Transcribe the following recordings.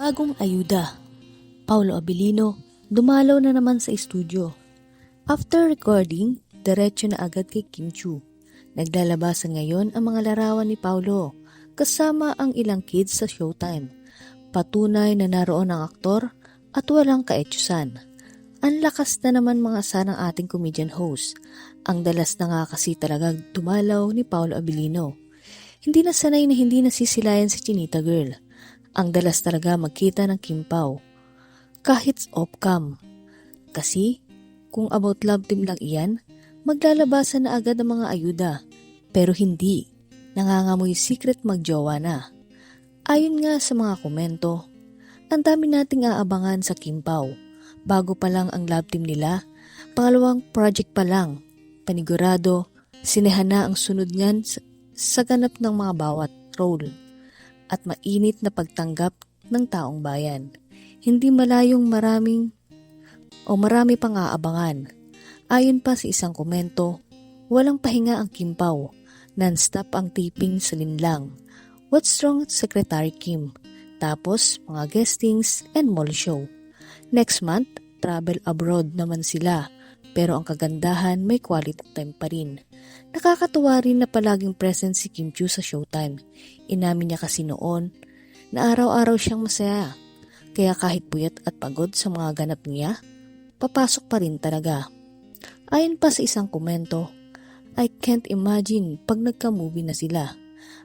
Bagong ayuda. Paulo Abilino, dumalaw na naman sa estudyo. After recording, diretso na agad kay Kim Chu. Naglalabasan ngayon ang mga larawan ni Paulo, kasama ang ilang kids sa showtime. Patunay na naroon ang aktor at walang kaetyusan. Ang lakas na naman mga sanang ating comedian host. Ang dalas na nga kasi talaga dumalaw ni Paulo Abilino. Hindi na sanay na hindi nasisilayan si Chinita Girl. Ang dalas talaga magkita ng Kim Pao. Kahit off-cam. Kasi, kung about love team lang iyan, maglalabasan na agad ang mga ayuda. Pero hindi. Nangangamoy secret magjowa na. Ayon nga sa mga komento, ang dami nating aabangan sa Kim Pao. Bago pa lang ang love team nila, pangalawang project pa lang, panigurado, sinehan na ang sunod niyan sa, sa ganap ng mga bawat role at mainit na pagtanggap ng taong bayan. Hindi malayong maraming o marami pang aabangan. Ayon pa sa isang komento, walang pahinga ang Kim Pao. Non-stop ang taping sa linlang. What's wrong Secretary Kim? Tapos, mga guestings and mall show. Next month, travel abroad naman sila. Pero ang kagandahan, may quality time pa rin. Nakakatuwa rin na palaging present si Kim Chu sa showtime. Inamin niya kasi noon na araw-araw siyang masaya. Kaya kahit puyat at pagod sa mga ganap niya, papasok pa rin talaga. Ayon pa sa isang komento, I can't imagine pag nagka-movie na sila.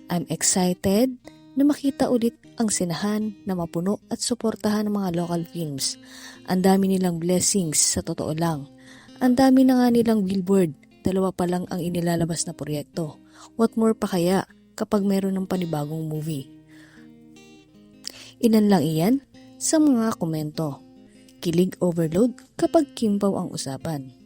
I'm excited na makita ulit ang sinahan na mapuno at suportahan ng mga local films. Ang dami nilang blessings sa totoo lang. Ang dami na nga nilang billboard, dalawa pa lang ang inilalabas na proyekto. What more pa kaya kapag meron ng panibagong movie? Ilan lang iyan sa mga komento. Kilig overload kapag kimpaw ang usapan.